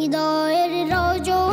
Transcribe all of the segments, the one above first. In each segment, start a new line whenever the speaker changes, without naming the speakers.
হৃদয়ের রজনী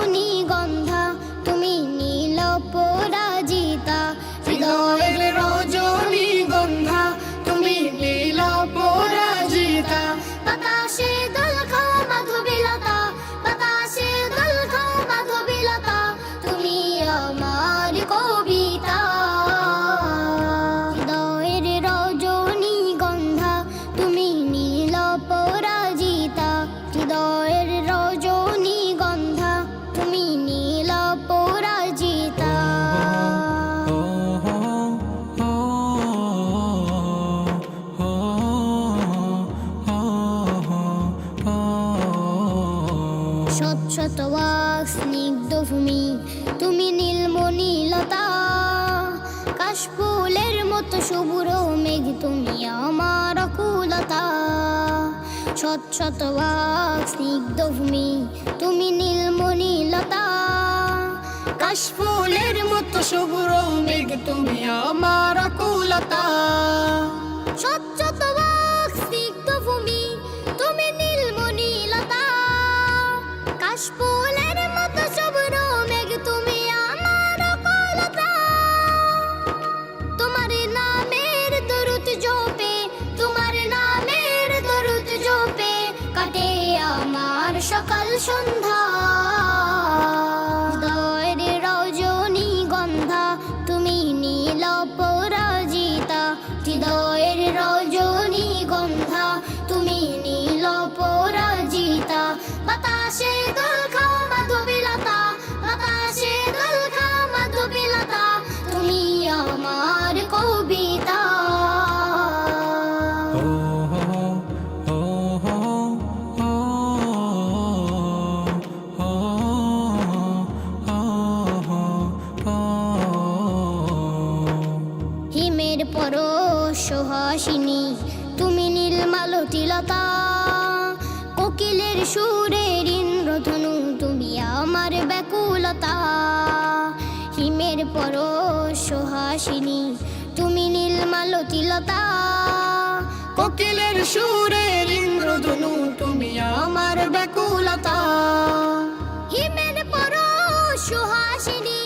ওয়াক স্নিগ্ধ ভূমি, তুমি নীলমণিলতা। কাশফুলের মতো শুভ্র মেঘ, তুমি আমার অকুলতা। স্বচ্ছত ওয়াক স্নিগ্ধ ভূমি, তুমি নীলমণিলতা।
কাশফুলের মতো শুভ্র মেঘ, তুমি আমার
সকাল সন্ধ্যা হৃদয়ের রজনী গন্ধা, তুমি নীল পরাজিতা, হৃদয়ের রজনী গন্ধা, তুমি নীল পরাজিতা, বাতাসে দোল পরশিনী তুমি নীলমালতিলতা কোকিলের সুরের ইন্দ্রধনু, তুমি আমার ব্যাকুলতা। হিমের পরশিনী তুমি নীলমালতিলতা
কোকিলের সুরের ইন্দ্রধনু, তুমি আমার ব্যাকুলতা। হিমের পরশিনী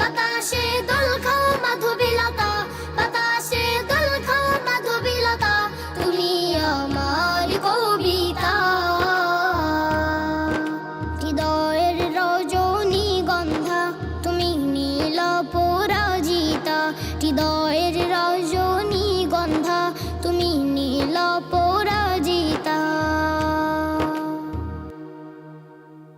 বাতাসে দোল খা